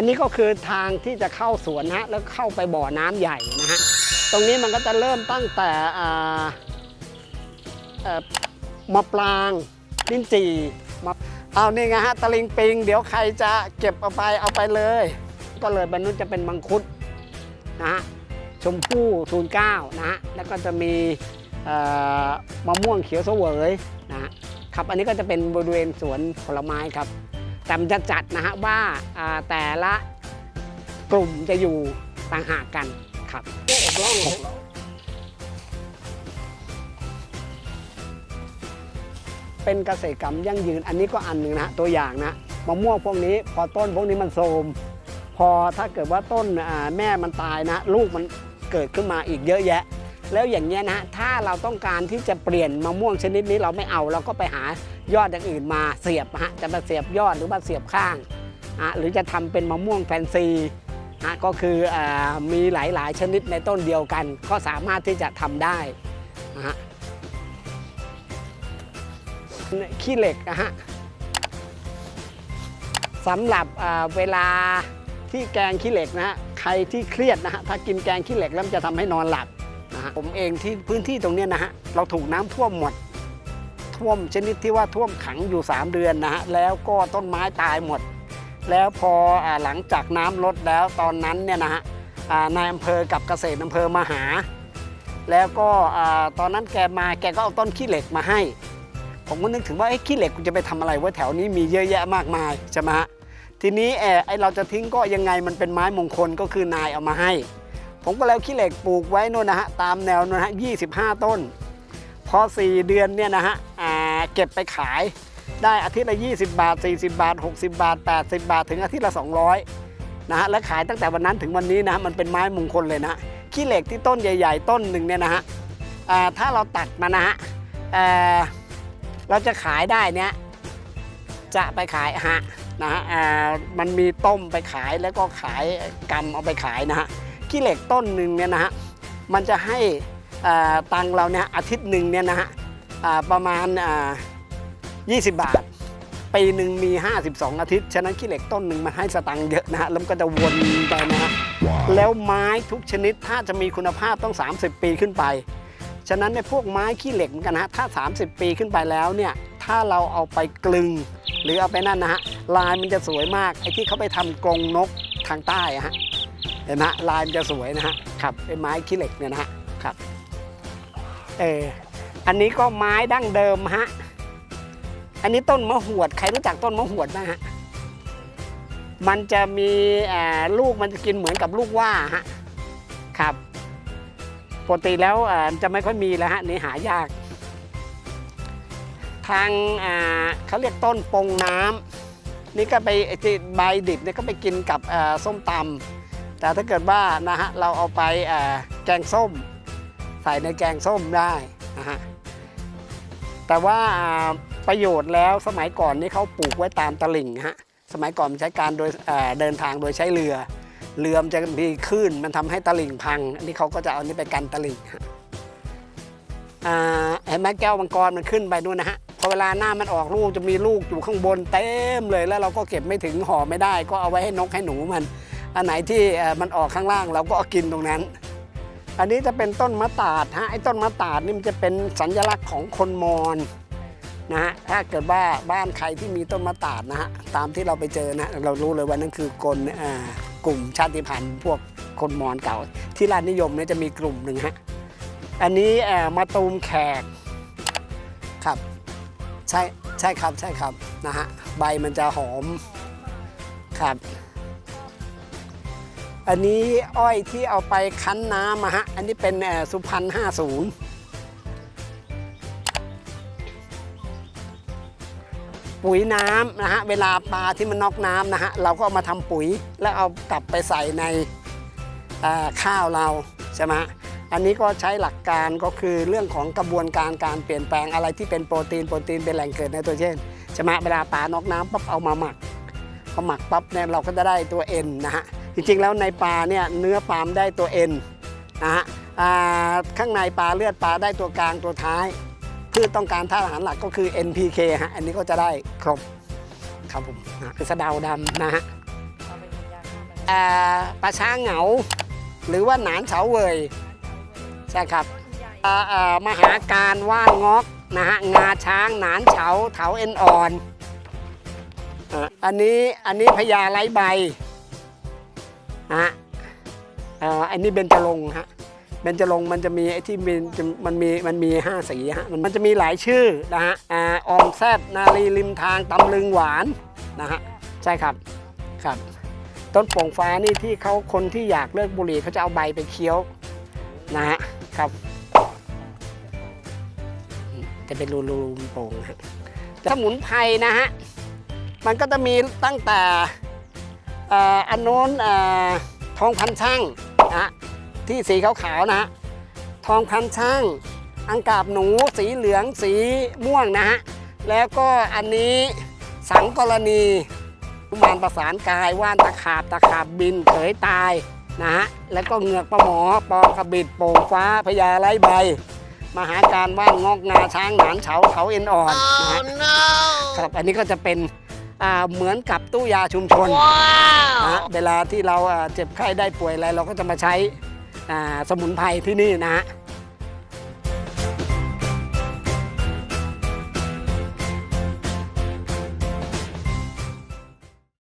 อันนี้ก็คือทางที่จะเข้าสวนฮะแล้วเข้าไปบ่อน้ำใหญ่นะฮะตรงนี้มันก็จะเริ่มตั้งแต่อ่ามะปรางลิ้นจี่มะเอานี่ไงฮะตะลิงปิง เดี๋ยวใครจะเก็บเอาไปเอาไปเลย ก็เลยบรรนุนจะเป็นมังคุดนะฮะชมพู่ทูนเก้านะฮะแล้วก็จะมีมะม่วงเขียวเสวยนะฮะครับอันนี้ก็จะเป็นบริเวณสวนผลไม้ครับ แต่มันจะจัดนะฮะว่าแต่ละกลุ่มจะอยู่ต่างหากกันครับเป็นเกษตรกรรมยั่งยืนอันนี้ก็อันหนึ่งนะตัวอย่างนะมะม่วงพวกนี้ พอต้นพวกนี้มันโทรมพอถ้าเกิดว่าต้นแม่มันตายนะ ลูกมันเกิดขึ้นมาอีกเยอะแยะ แล้วอย่างเงี้ยนะถ้าเราต้องการที่จะเปลี่ยนมะม่วงชนิดนี้เราไม่เอาเราก็ไปหายอดอย่างอื่นมาเสียบฮะจะมาเสียบยอดหรือมาเสียบข้างอะหรือจะทำเป็นมะม่วงแฟนซีฮะก็คืออมีหลายๆ ชนิดในต้นเดียวกัน ก็สามารถที่จะทำได้นะฮะขี้เหล็กนะฮะสำหรับเวลาที่แกงขี้เหล็กนะฮะใครที่เครียดนะฮะถ้ากินแกงขี้เหล็กแล้วมันจะทำให้นอนหลับ นะฮะผมเองที่พื้นที่ตรงนี้นะฮะเราถูกน้ำท่วมหมด ท่วมชนิดที่ว่าท่วมขังอยู่ 3 เดือนนะฮะแล้วก็ต้นไม้ตายหมด แล้วพออหลังจากน้ำลดแล้วตอนนั้นเนี่ยนะฮะนายอำเภอกับเกษตรอำเภอมาหา แล้วก็ตอนนั้นแกมาแกก็เอาต้นขี้เหล็กมาให้ ผมก็นึกถึงว่าไอ้ขี้เหล็กกูจะไปทำอะไรวะแถวนี้มีเยอะแยะมากมายใช่ไหมฮะทีนี้เออไอเราจะทิ้งก็ยังไงมันเป็นไม้มงคลก็คือนายเอามาให้ ผมก็เลยเอาขี้เหล็กปลูกไว้นู่นนะฮะตามแนวนู่นนะฮะ25ต้น พอ 4 เดือนเนี่ยนะฮะเก็บไปขายได้อาทิตย์ละ 20 บาท 40 บาท 60 บาท 80 บาท ถึงอาทิตย์ละ 200นะฮะและขายตั้งแต่วันนั้นถึงวันนี้นะะมันเป็นไม้มงคลเลยนะขี้เหล็กที่ต้นใหญ่ ๆ ต้นหนึ่งเนี่ยนะฮะถ้าเราตัดมานะฮะเเราจะขายได้เนี่ยจะไปขายฮะนะฮะมันมีต้มไปขายแล้วก็ขายกำเอาไปขายนะฮะ ขี้เหล็กต้นหนึ่งเนี่ยนะฮะมันจะให้อ่าตังค์เราเนี่ยอาทิตย์หนึ่งเนี่ยนะฮะอ่าประมาณอ่า20 บาทปีหนึ่งมี 52 อาทิตย์ ฉะนั้นขี้เหล็กต้นหนึ่งมันให้สตังค์เยอะนะฮะแล้วมันก็จะวนไปนะฮะแล้วไม้ทุกชนิดถ้าจะมีคุณภาพต้อง 30 ปีขึ้นไป ฉะนั้นในพวกไม้ขี้เหล็กเหมือนกันนะฮะถ้า 30 ปีขึ้นไปแล้วเนี่ยถ้าเราเอาไปกลึง หรือเอาไปนั่นนะฮะลายมันจะสวยมากไอ้ที่เขาไปทำกรงนกทางใต้อะฮะ เห็นไหมฮะลายมันจะสวยนะฮะครับเป็นไม้ขี้เหล็กเนี่ยนะฮะครับเอออันนี้ก็ไม้ดั้งเดิมฮะอันนี้ต้นมะหวดใครรู้จักต้นมะหวดบ้างฮะมันจะมีอ่าลูกมันจะกินเหมือนกับลูกว่าฮะครับปกติแล้วอ่าจะไม่ค่อยมีแล้วฮะนี่หายาก ทางอ่าเขาเรียกต้นปงน้ำนี่ก็ไปไอ้ที่ใบดิบเนี่ยก็ไปกินกับอ่าส้มตำ แต่ถ้าเกิดว่านะฮะเราเอาไปเอ่อแกงส้ม ใส่ในแกงส้มได้นะฮะแต่ว่าประโยชน์แล้วสมัยก่อนนี่เขาปลูกไว้ตามตลิ่งฮะสมัยก่อนใช้การโดยเดินทางโดยใช้เรือ เรือมันจะมีคลื่นมันทำให้ตลิ่งพัง อันนี้เขาก็จะเอานี่ไปกันตลิ่งฮะเห็นไหมแก้วมังกรมันขึ้นไปนู่นนะฮะพอเวลาหน้ามันออกลูกจะมีลูกอยู่ข้างบนเต็มเลยแล้วเราก็เก็บไม่ถึงห่อไม่ได้ ก็เอาไว้ให้นกให้หนูมัน อันไหนที่มันออกข้างล่างเราก็กินตรงนั้น อันนี้จะเป็นต้นมะตาดฮะไอ้ต้นมะตาดนี่มันจะเป็นสัญลักษณ์ของคนมอญนะฮะถ้าเกิดว่าบ้านใครที่มีต้นมะตาดนะฮะตามที่เราไปเจอนะเรารู้เลยว่านั่นคือกลกลุ่มชาติพันธุ์พวกคนมอญเก่า ที่ร้าชนิยมเนี่ยจะมีกลุ่มหนึ่งฮะอันนี้มะตูมแขกครับใช่ใช่ครับใช่ครับนะฮะใบมันจะหอมครับ อันนี้อ้อยที่เอาไปคั้นน้ำอะฮะ อันนี้เป็นสุพรรณห้าศูนย์ปุ๋ยน้ำนะฮะ เวลาปลาที่มันนอกน้ำนะฮะ เราก็เอามาทำปุ๋ยแล้วเอากลับไปใส่ในข้าวเราใช่ไหมอันนี้ก็ใช้หลักการก็คือเรื่องของกระบวนการการเปลี่ยนแปลงอะไรที่เป็นโปรตีนโปรตีนเป็นแหล่งเกิดไนโตรเจนใช่ไหมเวลาปลานอกน้ำปั๊บเอามาหมักพอหมักปั๊บเนี่ยเราก็จะได้ตัวเอ็นนะฮะ ริงๆ แล้วในปลาเนี่ยเนื้อปลามนได้ตัวเอ็นนะฮะอ่าข้างในปลาเลือดปลาได้ตัวกลางตัวท้ายพืชต้องการธาตุอาหารหลักก็คือ NPK ฮะอันนี้ก็จะได้ครบครับผมนะคือสะเดาดำนะฮะเอาไปทำยาฆ่าอ่าปลาช้างเหงา หรือว่าหนานเฉาเวยใช่ครับอ่าอ่ามหาการว่านงอกนะฮะงาช้างหนานเฉาเถาเอ็นอ่อนอะอันนี้อันนี้พญาไร้ใบ นะฮะอ่าอันนี้เบญจรงค์ฮะเบญจรงค์มันจะมีไอ้ที่มีมันมีมันมีห้าสีฮะมันจะมีหลายชื่อนะฮะออมแซบนาลีริมทางตำลึงหวานนะฮะใช่ครับครับ ต้นโป่งฟ้านี่ที่เขาคนที่อยากเลิกบุหรี่เขาจะเอาใบไปเคี้ยวนะฮะครับจะเป็นรูรูโป่งฮะสมุนไพรนะฮะมันก็จะมีตั้งแต่ อ่ออันโน้นเอ่อทองพันช่างนะฮะที่สีขาวๆนะฮะทองพันช่าง อังกาบหนูสีเหลืองสีม่วงนะฮะแล้วก็อันนี้สังกรณีกุมารประสานกายว่านตะขาบตะขาบบินเขยตายนะฮะแล้วก็เหงือกปลาหมอปองกระบิดโป่งฟ้าพญาไร้ใบ มหาการว่านงอกงาช้างหนานเฉาเขาเอ็นอ่อนนะฮะครับอันนี้ก็จะเป็นอ่า เหมือนกับตู้ยาชุมชนนะฮะเวลาที่เราอ่าเจ็บไข้ได้ป่วยอะไรเราก็จะมาใช้อ่าสมุนไพรที่นี่นะฮะ